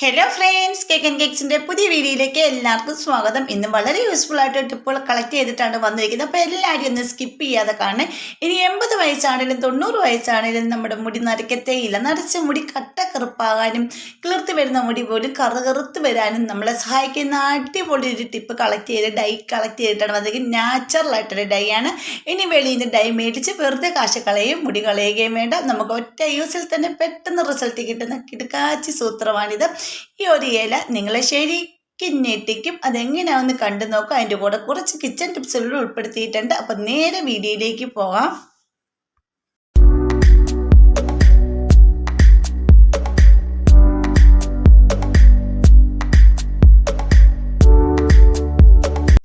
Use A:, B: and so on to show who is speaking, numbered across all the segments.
A: Hello friends cake and കേക്സിന്റെ പുതിയ വീഡിയോയിലേക്ക് എല്ലാവർക്കും സ്വാഗതം. ഇന്ന് വളരെ യൂസ്ഫുൾ ആയിട്ട് ടിപ്പുകൾ കളക്ട് ചെയ്തിട്ടാണ് വന്നിരിക്കുന്നത്. അപ്പോൾ എല്ലാവരും ഒന്ന് സ്കിപ്പ് ചെയ്യാതെ കാണണേ. ഇനി എൺപത് വയസ്സാണെങ്കിലും തൊണ്ണൂറ് വയസ്സാണെങ്കിലും നമ്മുടെ മുടി നരക്കത്തേയില്ല നരച്ച മുടി കട്ട കറുപ്പാകാനും കിളിർത്ത് വരുന്ന മുടി പോലും കറു കറുത്ത് വരാനും നമ്മളെ സഹായിക്കുന്ന അടിപൊളി ഒരു ടിപ്പ് കളക്ട് ചെയ്ത് ഡൈ കളക്ട് ചെയ്തിട്ടാണ് വന്നിരിക്കുന്നത്. നാച്ചുറൽ ആയിട്ടൊരു ഡൈ ആണ്. ഇനി വെളിയിൽ നിന്ന് ഡൈ മേടിച്ച് വെറുതെ കാശ് കളയുകയും മുടി കളയുകയും വേണ്ട. നമുക്ക് ഒറ്റ യൂസിൽ തന്നെ പെട്ടെന്ന് റിസൾട്ട് കിട്ടുന്ന കിടക്കാച്ചി സൂത്രമാണിത്. ഈ ഒരു ഇല നിങ്ങളെ ശരിക്കും ഞെട്ടിക്കും. അതെങ്ങനെയാണെന്ന് കണ്ടു നോക്കുക അതിന്റെ കൂടെ കുറച്ച് കിച്ചൺ ടിപ്സുകൾ ഉൾപ്പെടുത്തിയിട്ടുണ്ട്. അപ്പം നേരെ വീഡിയോയിലേക്ക് പോവാം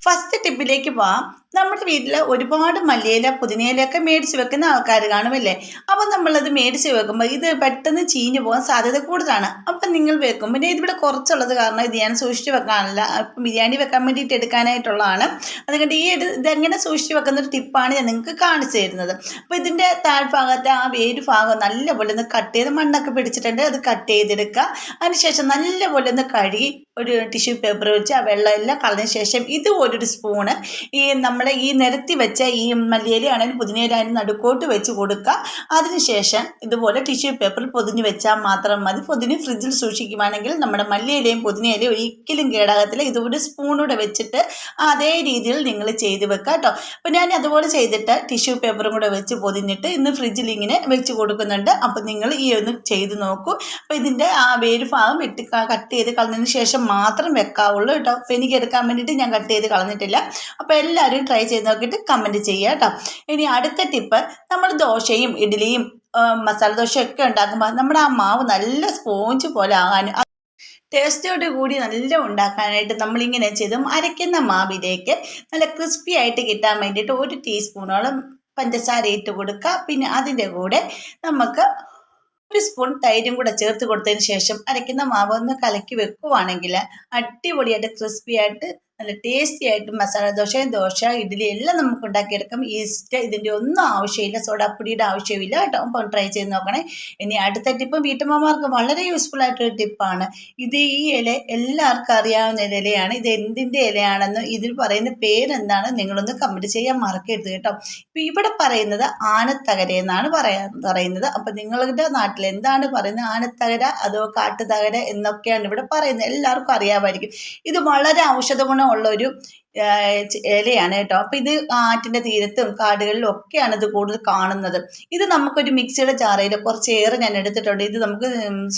A: ഫസ്റ്റ് ടിപ്പിലേക്ക് പോവാം. നമ്മുടെ വീട്ടിൽ ഒരുപാട് മല്ലിയില പുതിനയിലൊക്കെ മേടിച്ച് വെക്കുന്ന ആൾക്കാർ കാണുമല്ലേ? അപ്പം നമ്മളത് മേടിച്ച് വെക്കുമ്പോൾ ഇത് പെട്ടെന്ന് ചീഞ്ഞു പോകാൻ സാധ്യത കൂടുതലാണ്. അപ്പം നിങ്ങൾ വെക്കും പിന്നെ ഇതിവിടെ കുറച്ചുള്ളത് കാരണം ഇത് ഞാൻ സൂക്ഷിച്ച് വെക്കാനല്ല ബിരിയാണി വെക്കാൻ വേണ്ടിയിട്ട് എടുക്കാനായിട്ടുള്ളതാണ്. അതുകൊണ്ട് ഈ ഇത് ഇതെങ്ങനെ സൂക്ഷിച്ച് വെക്കുന്ന ഒരു ടിപ്പാണ് ഞാൻ നിങ്ങൾക്ക് കാണിച്ചു തരുന്നത്. അപ്പോൾ ഇതിന്റെ താഴ്ഭാഗത്തെ ആ വേര് ഭാഗം നല്ലപോലെ ഒന്ന് കട്ട് ചെയ്ത് മണ്ണൊക്കെ പിടിച്ചിട്ടുണ്ട്. അത് കട്ട് ചെയ്തെടുക്കുക അതിനുശേഷം നല്ലപോലെ ഒന്ന് കഴുകി ഒരു ടിഷ്യൂ പേപ്പർ വെച്ച് ആ വെള്ളം എല്ലാം കളഞ്ഞ ശേഷം ഇതുപോലൊരു സ്പൂണ് ഈ നമ്മുടെ ഈ നിരത്തി വെച്ച ഈ മല്ലിയില ആണെങ്കിലും പുതിനയില ആണെങ്കിലും നടുക്കോട്ട് വെച്ച് കൊടുക്കുക അതിനുശേഷം ഇതുപോലെ ടിഷ്യൂ പേപ്പറിൽ പൊതിഞ്ഞ് വെച്ചാൽ മാത്രം മതി. പൊതിഞ്ഞ് ഫ്രിഡ്ജിൽ സൂക്ഷിക്കുകയാണെങ്കിൽ നമ്മുടെ മല്ലിയിലയും പുതിനയിലയും ഒരിക്കലും കേടാകത്തില്ല. ഇതുപോലെ സ്പൂണൂടെ വെച്ചിട്ട് അതേ രീതിയിൽ നിങ്ങൾ ചെയ്ത് വെക്കുക കേട്ടോ. അപ്പോൾ ഞാൻ അതുപോലെ ചെയ്തിട്ട് ടിഷ്യൂ പേപ്പറും കൂടെ വെച്ച് പൊതിഞ്ഞിട്ട് ഇന്ന് ഫ്രിഡ്ജിൽ ഇങ്ങനെ വെച്ച് കൊടുക്കുന്നുണ്ട്. അപ്പോൾ നിങ്ങൾ ഈ ഒന്ന് ചെയ്ത് നോക്കൂ. അപ്പോൾ ഇതിന്റെ ആ വേര് ഭാഗം വെട്ടി കട്ട് ചെയ്ത് കളഞ്ഞതിന് ശേഷം മാത്രം വെക്കാവുള്ളൂ കേട്ടോ. അപ്പോൾ എനിക്ക് എടുക്കാൻ വേണ്ടിയിട്ട് ഞാൻ കട്ട് ചെയ്ത് കളഞ്ഞിട്ടില്ല. അപ്പോൾ എല്ലാവരും ട്രൈ ചെയ്ത് നോക്കിയിട്ട് കമന്റ് ചെയ്യുക കേട്ടോ. ഇനി അടുത്ത ടിപ്പ് നമ്മൾ ദോശയും ഇഡ്ഡലിയും മസാല ദോശയൊക്കെ ഉണ്ടാക്കുമ്പോൾ നമ്മുടെ ആ മാവ് നല്ല സ്പോഞ്ച് പോലെ ആകാനും ടേസ്റ്റോട് കൂടി നല്ല ഉണ്ടാക്കാനായിട്ട് നമ്മളിങ്ങനെ ചെയ്തും അരയ്ക്കുന്ന മാവിലേക്ക് നല്ല ക്രിസ്പി ആയിട്ട് കിട്ടാൻ വേണ്ടിയിട്ട് ഒരു ടീസ്പൂണോളം പഞ്ചസാര ഇട്ട് കൊടുക്കുക. പിന്നെ അതിന്റെ കൂടെ നമുക്ക് ഒരു സ്പൂൺ തൈരും കൂടെ ചേർത്ത് കൊടുത്തതിന് ശേഷം അരയ്ക്കുന്ന മാവ് ഒന്ന് കലക്കി വെക്കുവാണെങ്കിൽ അടിപൊളിയായിട്ട് ക്രിസ്പി ആയിട്ട് നല്ല ടേസ്റ്റി ആയിട്ട് മസാല ദോശ ദോശ ഇഡ്ഡലി എല്ലാം നമുക്ക് ഉണ്ടാക്കിയെടുക്കാം. ഈസ്റ്റ് ഇതിന്റെ ഒന്നും ആവശ്യമില്ല. സോഡാപ്പൊടിയുടെ ആവശ്യമില്ല കേട്ടോ. അപ്പം ട്രൈ ചെയ്ത് നോക്കണേ. ഇനി അടുത്ത ടിപ്പ് വീട്ടമ്മമാർക്ക് വളരെ യൂസ്ഫുൾ ആയിട്ടൊരു ടിപ്പാണ് ഇത് ഈ ഇല എല്ലാവർക്കും അറിയാവുന്ന ഇലയാണ്. ഇത് എന്തിന്റെ ഇലയാണെന്ന് ഇതിൽ പറയുന്ന പേരെന്താണ് നിങ്ങളൊന്ന് കമന്റ് ചെയ്യാൻ മറക്കരുത് കേട്ടോ. ഇപ്പം ഇവിടെ പറയുന്നത് ആനത്തകര എന്നാണ് പറയാ പറയുന്നത്. അപ്പം നിങ്ങളുടെ നാട്ടിൽ എന്താണ് പറയുന്നത്? ആനത്തകര അതോ കാട്ടുതകര എന്നൊക്കെയാണ് ഇവിടെ പറയുന്നത്. എല്ലാവർക്കും അറിയാമായിരിക്കും. ഇത് വളരെ ഔഷധ ഗുണമുള്ള ഒരു ഇലയാണ് കേട്ടോ. അപ്പോൾ ഇത് ആറ്റിന്റെ തീരത്തും കാടുകളിലും ഒക്കെയാണ് ഇത് കൂടുതൽ കാണുന്നത്. ഇത് നമുക്കൊരു മിക്സിയുടെ ജാറയിൽ കുറച്ചേറെ ഞാൻ എടുത്തിട്ടുണ്ട്. ഇത് നമുക്ക്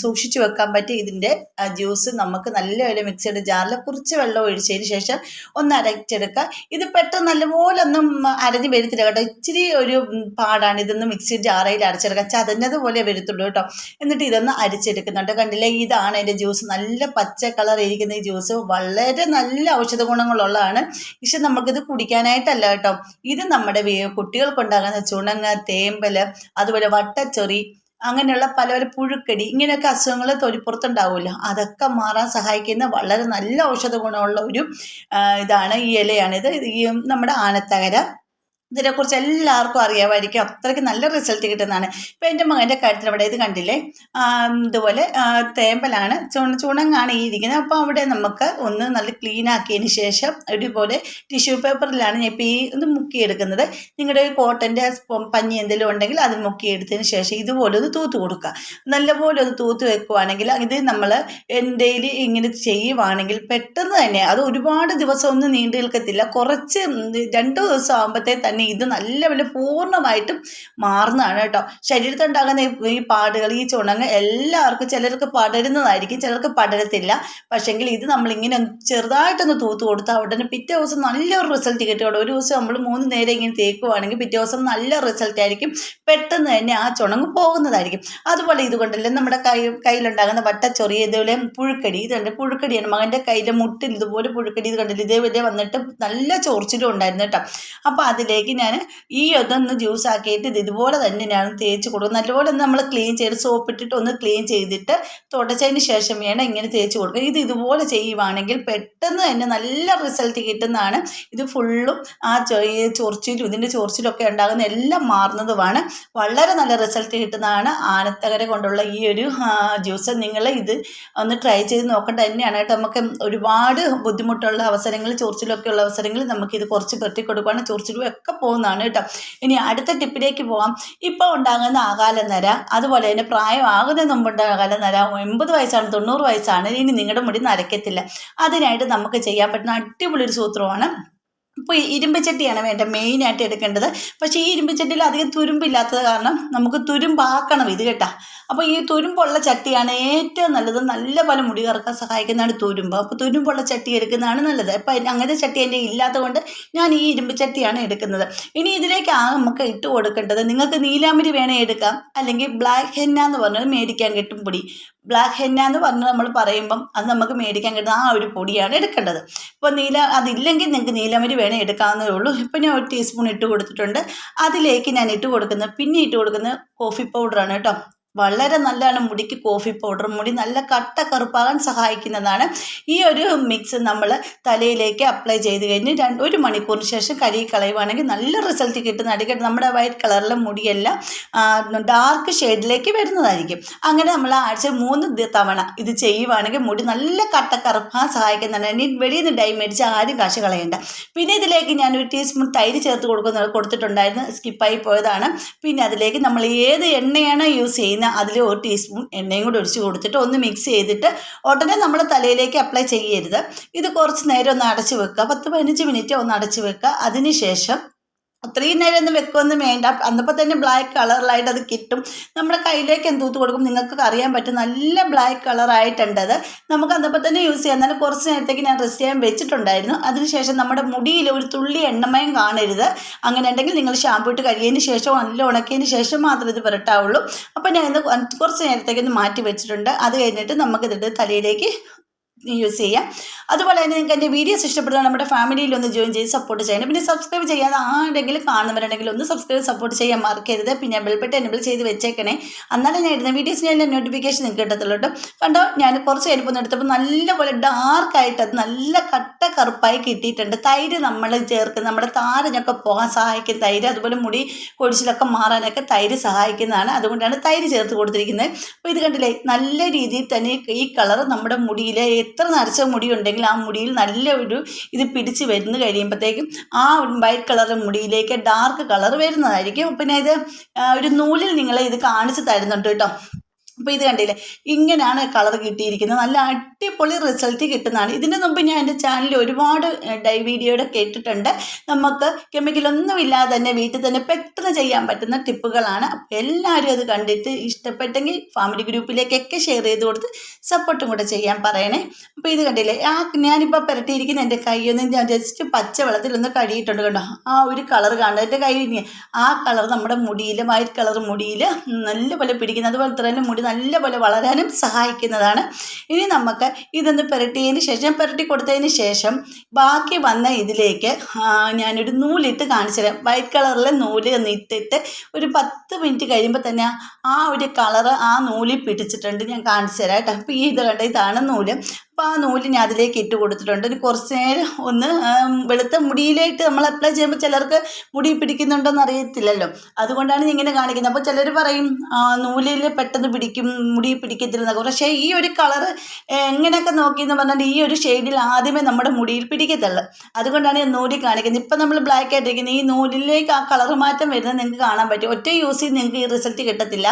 A: സൂക്ഷിച്ചു വെക്കാൻ പറ്റി ഇതിന്റെ ജ്യൂസ് നമുക്ക് നല്ല ഒരു മിക്സിയുടെ ജാറിൽ കുറച്ച് വെള്ളം ഒഴിച്ചതിന് ശേഷം ഒന്ന് അരച്ചെടുക്കുക. ഇത് പെട്ടെന്ന് നല്ലപോലെ ഒന്നും അരഞ്ഞ് വരുത്തില്ല കേട്ടോ. ഇച്ചിരി ഒരു പാടാണ് ഇതൊന്ന് മിക്സി ജാറയിൽ അരച്ചെടുക്കുക. ചതഞ്ഞതുപോലെ വരുത്തുള്ളൂ കേട്ടോ. എന്നിട്ട് ഇതൊന്ന് അരിച്ചെടുക്കുന്നുണ്ട്. കണ്ടില്ലേ? ഇതാണ് എന്റെ ജ്യൂസ്. നല്ല പച്ച കളർ ഇരിക്കുന്ന ഈ ജ്യൂസ്. വളരെ നല്ല ഔഷധ ഗുണങ്ങളുള്ളതാണ്. പക്ഷെ നമുക്കിത് കുടിക്കാനായിട്ടല്ല കേട്ടോ. ഇത് നമ്മുടെ കുട്ടികൾക്കുണ്ടാകുന്ന ചുണങ്ങ് തേമ്പൽ അതുപോലെ വട്ടച്ചൊറി അങ്ങനെയുള്ള പല പല പുഴുക്കടി ഇങ്ങനെയൊക്കെ അസുഖങ്ങൾ തൊലിപ്പുറത്തുണ്ടാവുമല്ലോ അതൊക്കെ മാറാൻ സഹായിക്കുന്ന വളരെ നല്ല ഔഷധ ഗുണമുള്ള ഒരു ഇതാണ് ഈ ഇലയാണിത്. ഈ നമ്മുടെ ആനത്തകര ഇതിനെക്കുറിച്ച് എല്ലാവർക്കും അറിയാമായിരിക്കും. അത്രയ്ക്ക് നല്ല റിസൾട്ട് കിട്ടുന്നതാണ്. ഇപ്പം എന്റെ മകന്റെ കാര്യത്തിൽ അവിടെ ഇത് കണ്ടില്ലേ? ഇതുപോലെ തേമ്പലാണ് ചുണ ചുണങ്ങാണ് ഈ ഇരിക്കുന്നത്. അപ്പോൾ അവിടെ നമുക്ക് ഒന്ന് നല്ല ക്ലീൻ ആക്കിയതിന് ശേഷം ഇതുപോലെ ടിഷ്യൂ പേപ്പറിലാണ് ഞാൻ ഇപ്പോൾ ഈ ഇത് മുക്കിയെടുക്കുന്നത്. നിങ്ങളുടെ കോട്ടന്റെ പഞ്ഞി എന്തെങ്കിലും ഉണ്ടെങ്കിൽ അത് മുക്കിയെടുത്തതിന് ശേഷം ഇതുപോലെ ഒന്ന് തൂത്ത് കൊടുക്കുക. നല്ലപോലെ ഒന്ന് തൂത്ത് വെക്കുവാണെങ്കിൽ ഇത് നമ്മൾ ഡെയിലി ഇങ്ങനെ ചെയ്യുവാണെങ്കിൽ പെട്ടെന്ന് തന്നെ അത് ഒരുപാട് ദിവസം ഒന്നും നീണ്ടു നിൽക്കത്തില്ല. കുറച്ച് രണ്ട് ദിവസം ആകുമ്പോഴത്തേ തന്നെ ഇത് നല്ലപോലെ പൂർണമായിട്ടും മാറുന്നതാണ് കേട്ടോ. ശരീരത്തുണ്ടാകുന്ന ഈ പാടുകൾ ഈ ചുണങ്ങ് എല്ലാവർക്കും ചിലർക്ക് പടരുന്നതായിരിക്കും ചിലർക്ക് പടരത്തില്ല. പക്ഷെങ്കിൽ ഇത് നമ്മളിങ്ങനെ ചെറുതായിട്ടൊന്ന് തൂത്ത് കൊടുത്താൽ ഉടനെ പിറ്റേ ദിവസം നല്ലൊരു റിസൾട്ട് കിട്ടുകയുള്ളൂ ഒരു ദിവസം നമ്മൾ മൂന്ന് നേരം ഇങ്ങനെ തേക്കുവാണെങ്കിൽ പിറ്റേ ദിവസം നല്ല റിസൾട്ട് ആയിരിക്കും. പെട്ടെന്ന് തന്നെ ആ ചുണങ്ങ് പോകുന്നതായിരിക്കും. അതുപോലെ ഇതുകൊണ്ടല്ലേ നമ്മുടെ കൈ കയ്യിലുണ്ടാകുന്ന വട്ടച്ചൊറി ഇതുപോലെ പുഴുക്കടി ഇതുണ്ട് പുഴുക്കടിയാണ് മകന്റെ കയ്യിലെ മുട്ടിൽ ഇതുപോലെ പുഴുക്കടി ഇത് കണ്ടില്ല? ഇതേപോലെ വന്നിട്ട് നല്ല ചോർച്ചിലും ഉണ്ടായിരുന്നു കേട്ടോ. അപ്പോൾ അതിലേക്ക് ഇതിലേക്ക് ഞാൻ ഈ ഇതൊന്ന് ജ്യൂസ് ആക്കിയിട്ട് ഇത് ഇതുപോലെ തന്നെ ഞാൻ തേച്ച് കൊടുക്കും. നല്ലപോലെ ഒന്ന് നമ്മൾ ക്ലീൻ ചെയ്ത് സോപ്പ് ഇട്ടിട്ട് ഒന്ന് ക്ലീൻ ചെയ്തിട്ട് തുടച്ചതിന് ശേഷം വേണം ഇങ്ങനെ തേച്ച് കൊടുക്കുക ഇത് ഇതുപോലെ ചെയ്യുവാണെങ്കിൽ പെട്ടെന്ന് തന്നെ നല്ല റിസൾട്ട് കിട്ടുന്നതാണ്. ഇത് ഫുള്ളും ആ ചൊറിച്ചിലും ഇതിന്റെ ചൊറിച്ചിലൊക്കെ ഉണ്ടാകുന്ന എല്ലാം മാറുന്നതുമാണ്. വളരെ നല്ല റിസൾട്ട് കിട്ടുന്നതാണ്. ആനത്തകര കൊണ്ടുള്ള ഈ ഒരു ജ്യൂസ് നിങ്ങൾ ഇത് ഒന്ന് ട്രൈ ചെയ്ത് നോക്കേണ്ട തന്നെയാണ് കേട്ടോ. നമുക്ക് ഒരുപാട് ബുദ്ധിമുട്ടുള്ള അവസരങ്ങൾ ചൊറിച്ചിലൊക്കെ ഉള്ള അവസരങ്ങളിൽ നമുക്കിത് കുറച്ച് പെട്ടി ചൊറിച്ചിലും ഒക്കെ പോകുന്നതാണ് കേട്ടോ. ഇനി അടുത്ത ടിപ്പിലേക്ക് പോകാം ഇപ്പോൾ ഉണ്ടാകുന്ന ആകാലനര അതുപോലെ തന്നെ പ്രായമാകുന്നതിന് മുമ്പുണ്ട് ആകാലനര എൺപത് വയസ്സാണ് തൊണ്ണൂറ് വയസ്സാണ് ഇനി നിങ്ങളുടെ മുടി നരയ്ക്കത്തില്ല. അതിനായിട്ട് നമുക്ക് ചെയ്യാൻ പറ്റുന്ന അടിപൊളി ഒരു സൂത്രമാണ് ഇപ്പോൾ ഇരുമ്പ് ചട്ടിയാണ് വേണ്ട മെയിനായിട്ട് എടുക്കേണ്ടത്. പക്ഷേ ഈ ഇരുമ്പ് ചട്ടിയിൽ അധികം തുരുമ്പില്ലാത്തത് കാരണം നമുക്ക് തുരുമ്പാക്കണം ഇത് കേട്ടാ. അപ്പോൾ ഈ തുരുമ്പുള്ള ചട്ടിയാണ് ഏറ്റവും നല്ലത്. നല്ല പോലെ മുടി കറക്കാൻ സഹായിക്കുന്നതാണ് തുരുമ്പ്. അപ്പോൾ തുരുമ്പുള്ള ചട്ടി എടുക്കുന്നതാണ് നല്ലത്. അപ്പോൾ അങ്ങനത്തെ ചട്ടി എന്റെ ഇല്ലാത്തത് കൊണ്ട് ഞാൻ ഈ ഇരുമ്പ് ചട്ടിയാണ് എടുക്കുന്നത്. ഇനി ഇതിലേക്ക് ആ നമുക്ക് ഇട്ട് കൊടുക്കേണ്ടത് നിങ്ങൾക്ക് നീലാമ്പരി വേണേൽ എടുക്കാം. അല്ലെങ്കിൽ ബ്ലാക്ക് ഹെന്ന എന്ന് പറഞ്ഞത് മേടിക്കാൻ കിട്ടും പൊടി. ബ്ലാക്ക് ഹെന്ന എന്ന് പറഞ്ഞ് നമ്മൾ പറയുമ്പം അത് നമുക്ക് മേടിക്കാൻ കിട്ടുന്ന ആ ഒരു പൊടിയാണ് എടുക്കേണ്ടത്. ഇപ്പോൾ നീല അതില്ലെങ്കിൽ നിങ്ങൾക്ക് നീലമരി വേണേൽ എടുക്കാവുന്നതേ ഉള്ളൂ. ഇപ്പം ഞാൻ ഒരു ടീസ്പൂൺ ഇട്ട് കൊടുത്തിട്ടുണ്ട്. അതിലേക്ക് ഞാൻ ഇട്ട് കൊടുക്കുന്നത് പിന്നെ ഇട്ട് കൊടുക്കുന്നത് കോഫി പൗഡറാണ് കേട്ടോ. വളരെ നല്ലതാണ് മുടിക്ക് കോഫി പൗഡർ മുടി നല്ല കട്ട കറുപ്പാകാൻ സഹായിക്കുന്നതാണ്. ഈ ഒരു മിക്സ് നമ്മൾ തലയിലേക്ക് അപ്ലൈ ചെയ്ത് കഴിഞ്ഞ് രണ്ട് ഒരു മണിക്കൂറിന് ശേഷം കഴുകി കളയുവാണെങ്കിൽ നല്ല റിസൾട്ട് കിട്ടുന്ന അടിക്കട്ട് നമ്മുടെ വൈറ്റ് കളറിലെ മുടിയെല്ലാം ഡാർക്ക് ഷെയ്ഡിലേക്ക് വരുന്നതായിരിക്കും. അങ്ങനെ നമ്മൾ ആഴ്ച മൂന്ന് തവണ ഇത് ചെയ്യുവാണെങ്കിൽ മുടി നല്ല കട്ട കറുപ്പാൻ സഹായിക്കുന്നതാണ്. ഇനി വെളിയിൽ നിന്ന് ഡൈ മേടിച്ച് ആരും കാശ് കളയണ്ട. പിന്നെ ഇതിലേക്ക് ഞാൻ ഒരു ടീസ്പൂൺ തൈര് ചേർത്ത് കൊടുക്കുന്ന കൊടുത്തിട്ടുണ്ടായിരുന്നു സ്കിപ്പായി പോയതാണ്. പിന്നെ അതിലേക്ക് നമ്മൾ ഏത് എണ്ണയാണ് യൂസ് ചെയ്യുന്നത് അതിൽ ഒരു ടീസ്പൂൺ എണ്ണയും കൂടി ഒഴിച്ച് കൊടുത്തിട്ട് ഒന്ന് മിക്സ് ചെയ്തിട്ട് ഉടനെ നമ്മൾ തലയിലേക്ക് അപ്ലൈ ചെയ്യരുത്. ഇത് കുറച്ച് നേരം ഒന്ന് അടച്ച് വെക്കുക. പത്ത് പതിനഞ്ച് മിനിറ്റ് ഒന്ന് അടച്ച് വെക്കുക. അതിനുശേഷം അത്രയും നേരം ഒന്നും വെക്കുകയൊന്നും വേണ്ട. അന്നപ്പോൾ തന്നെ ബ്ലാക്ക് കളറിലായിട്ട് അത് കിട്ടും. നമ്മുടെ കയ്യിലേക്ക് എന്തൂത്ത് കൊടുക്കും നിങ്ങൾക്ക് അറിയാൻ പറ്റും. നല്ല ബ്ലാക്ക് കളറായിട്ടുണ്ടത് നമുക്ക് അന്നപ്പോൾ തന്നെ യൂസ് ചെയ്യാം. എന്നാലും കുറച്ച് നേരത്തേക്ക് ഞാൻ റെസ്റ്റ് ചെയ്യാൻ വെച്ചിട്ടുണ്ടായിരുന്നു. അതിനുശേഷം നമ്മുടെ മുടിയിൽ ഒരു തുള്ളി എണ്ണമയം കാണരുത്. അങ്ങനെ ഉണ്ടെങ്കിൽ നിങ്ങൾ ഷാമ്പു ഇട്ട് കഴിയതിന് ശേഷം നല്ല ഉണക്കിയതിന് ശേഷം മാത്രമേ ഇത് പുരട്ടാവുള്ളൂ. അപ്പോൾ ഞാൻ ഇന്ന് കുറച്ച് നേരത്തേക്ക് ഒന്ന് മാറ്റി വെച്ചിട്ടുണ്ട്. അത് കഴിഞ്ഞിട്ട് നമുക്കിതിട്ട് തലയിലേക്ക് യൂസ് ചെയ്യാം. അതുപോലെ തന്നെ നിങ്ങൾക്ക് എന്റെ വീഡിയോസ് ഇഷ്ടപ്പെടുന്ന നമ്മുടെ ഫാമിലിയിൽ ഒന്ന് ജോയിൻ ചെയ്ത് സപ്പോർട്ട് ചെയ്യണം പിന്നെ സബ്സ്ക്രൈബ് ചെയ്യാതെ ആരെങ്കിലും കാണുന്നവരുണ്ടെങ്കിൽ ഒന്ന് സബ്സ്ക്രൈബ് സപ്പോർട്ട് ചെയ്യാൻ മറക്കരുത്. പിന്നെ ബെൽബട്ട് എനബിൾ ചെയ്ത് വെച്ചേക്കണേ. എന്നാലും ഞാൻ ഇടുന്ന വീഡിയോസിന് എന്റെ നോട്ടിഫിക്കേഷൻ നിങ്ങൾക്ക് കിട്ടത്തുള്ളൂ കേട്ടോ കണ്ടോ? ഞാൻ കുറച്ച് കഴിഞ്ഞപ്പോൾ ഒന്ന് എടുത്തപ്പോൾ നല്ലപോലെ ഡാർക്കായിട്ട് അത് നല്ല കട്ട കറുപ്പായി കിട്ടിയിട്ടുണ്ട്. തൈര് നമ്മൾ ചേർക്കുന്ന നമ്മുടെ താരനൊക്കെ പോകാൻ സഹായിക്കും. തൈര് അതുപോലെ മുടി കൊഴിച്ചിലൊക്കെ മാറാനൊക്കെ തൈര് സഹായിക്കുന്നതാണ്. അതുകൊണ്ടാണ് തൈര് ചേർത്ത് കൊടുത്തിരിക്കുന്നത്. അപ്പോൾ ഇത് കണ്ടില്ലേ? നല്ല രീതിയിൽ തന്നെ ഈ കളർ നമ്മുടെ മുടിയിൽ എത്ര നരച്ച മുടി ഉണ്ടെങ്കിൽ ആ മുടിയിൽ നല്ല ഒരു ഇത് പിടിച്ച് വരുന്നു കഴിയുമ്പോഴത്തേക്കും ആ വൈറ്റ് കളർ മുടിയിലേക്ക് ഡാർക്ക് കളർ വരുന്നതായിരിക്കും. പിന്നെ ഇത് ഒരു നൂലിൽ നിങ്ങളെ ഇത് കാണിച്ച് തരുന്നുണ്ട് കേട്ടോ. അപ്പോൾ ഇത് കണ്ടില്ലേ? ഇങ്ങനെയാണ് കളർ കിട്ടിയിരിക്കുന്നത്. നല്ല അടിപൊളി റിസൾട്ട് കിട്ടുന്നതാണ്. ഇതിന് മുമ്പ് ഞാൻ എന്റെ ചാനലിൽ ഒരുപാട് ഡൈ വീഡിയോയുടെ കേട്ടിട്ടുണ്ട്. നമുക്ക് കെമിക്കലൊന്നും ഇല്ലാതെ തന്നെ വീട്ടിൽ തന്നെ പെട്ടെന്ന് ചെയ്യാൻ പറ്റുന്ന ടിപ്പുകളാണ്. അപ്പോൾ എല്ലാവരും അത് കണ്ടിട്ട് ഇഷ്ടപ്പെട്ടെങ്കിൽ ഫാമിലി ഗ്രൂപ്പിലേക്കൊക്കെ ഷെയർ ചെയ്ത് കൊടുത്ത് സപ്പോർട്ടും കൂടെ ചെയ്യാൻ പറയണേ. അപ്പോൾ ഇത് കണ്ടില്ലേ? ആ ഞാനിപ്പോൾ പുരട്ടിയിരിക്കുന്ന എന്റെ കൈയൊന്ന് ഞാൻ ജസ്റ്റ് പച്ച വെള്ളത്തിൽ ഒന്ന് കഴുകിയിട്ടുണ്ട് കണ്ടോ? ആ ഒരു കളർ കാണുന്നത് എന്റെ കൈ ആ കളർ നമ്മുടെ മുടിയിൽ വൈറ്റ് കളർ മുടിയിൽ നല്ലപോലെ പിടിക്കുന്നത് അതുപോലെ തന്നെ മുടി നല്ലപോലെ വളരാനും സഹായിക്കുന്നതാണ്. ഇനി നമുക്ക് ഇതൊന്ന് പുരട്ടിയതിന് ശേഷം പുരട്ടി കൊടുത്തതിന് ശേഷം ബാക്കി വന്ന ഇതിലേക്ക് ഞാനൊരു നൂലിട്ട് കാണിച്ചു തരാം. വൈറ്റ് കളറിലെ നൂൽ ഇട്ടിട്ട് ഒരു പത്ത് മിനിറ്റ് കഴിയുമ്പോൾ തന്നെ ആ ഒരു കളറ് ആ നൂലിൽ പിടിച്ചിട്ടുണ്ട്. ഞാൻ കാണിച്ചു തരാം കേട്ടോ. അപ്പോൾ ഈ ഇത് കണ്ട? ഇതാണ് നൂൽ. അപ്പോൾ ആ നൂൽ ഞാൻ അതിലേക്ക് ഇട്ട് കൊടുത്തിട്ടുണ്ട്. ഒരു കുറച്ച് നേരം ഒന്ന് വെളുത്ത മുടിയിലേക്ക് നമ്മൾ അപ്ലൈ ചെയ്യുമ്പോൾ ചിലർക്ക് മുടി പിടിക്കുന്നുണ്ടോയെന്ന് അറിയത്തില്ലല്ലോ. അതുകൊണ്ടാണ് ഇങ്ങനെ കാണിക്കുന്നത്. അപ്പോൾ ചിലർ പറയും നൂലിൽ പെട്ടെന്ന് പിടിക്കും മുടി പിടിക്കത്തില്ലെന്നൊക്കെ. പക്ഷേ ഈ ഒരു കളറ് എങ്ങനെയൊക്കെ നോക്കിയെന്ന് പറഞ്ഞാൽ ഈ ഒരു ഷെയ്ഡിൽ ആദ്യമേ നമ്മുടെ മുടിയിൽ പിടിക്കത്തുള്ളൂ. അതുകൊണ്ടാണ് ഞാൻ നൂലിൽ കാണിക്കുന്നത്. ഇപ്പം നമ്മൾ ബ്ലാക്ക് ആയിട്ടിരിക്കുന്നത് ഈ നൂലിലേക്ക് ആ കളർ മാറ്റം വരുന്നത് നിങ്ങൾക്ക് കാണാൻ പറ്റും. ഒറ്റ യൂസ് ചെയ്ത് നിങ്ങൾക്ക് ഈ റിസൾട്ട് കിട്ടത്തില്ല.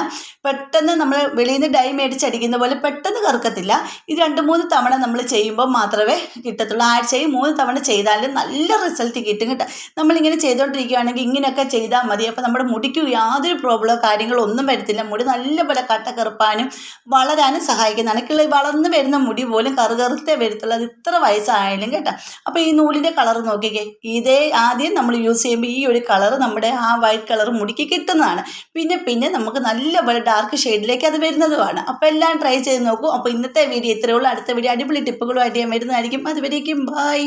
A: പെട്ടെന്ന് നമ്മൾ വെളിയിൽ നിന്ന് ഡൈ മേടിച്ചടിക്കുന്ന പോലെ പെട്ടെന്ന് കറുക്കത്തില്ല. ഇത് രണ്ട് മൂന്ന് തവണ നമ്മൾ ചെയ്യുമ്പോൾ മാത്രമേ കിട്ടത്തുള്ളൂ. ആഴ്ചയിൽ മൂന്ന് തവണ ചെയ്താലും നല്ല റിസൾട്ട് കിട്ടും കേട്ടോ. നമ്മളിങ്ങനെ ചെയ്തുകൊണ്ടിരിക്കുകയാണെങ്കിൽ ഇങ്ങനെയൊക്കെ ചെയ്താൽ മതി. അപ്പോൾ നമ്മുടെ മുടിക്ക് യാതൊരു പ്രോബ്ലമോ കാര്യങ്ങളോ ഒന്നും വരത്തില്ല. മുടി നല്ലപോലെ കട്ട കറുപ്പാനും വളരാനും സഹായിക്കുന്നതാണ് കിളി വളർന്നു വരുന്ന മുടി പോലും കറുകറുത്തേ വരത്തുള്ളൂ. അത് ഇത്ര വയസ്സായാലും കേട്ടോ. അപ്പോൾ ഈ നൂലിന്റെ കളർ നോക്കിക്കേ. ഇതേ ആദ്യം നമ്മൾ യൂസ് ചെയ്യുമ്പോൾ ഈ ഒരു കളർ നമ്മുടെ ആ വൈറ്റ് കളർ മുടിക്ക് കിട്ടുന്നതാണ്. പിന്നെ പിന്നെ നമുക്ക് നല്ലപോലെ ഡാർക്ക് ഷെയ്ഡിലേക്ക് അത് വരുന്നതുമാണ്. അപ്പോൾ എല്ലാം ട്രൈ ചെയ്ത് നോക്കൂ. അപ്പോൾ ഇന്നത്തെ വീഡിയോ ഇത്രയേ ഉള്ളൂ. അടുത്ത വീഡിയോ അടിപൊളി ടിപ്പുകളുമായിട്ട് ഞാൻ വരുന്നതായിരിക്കും. അതുവരേക്കും ബൈ.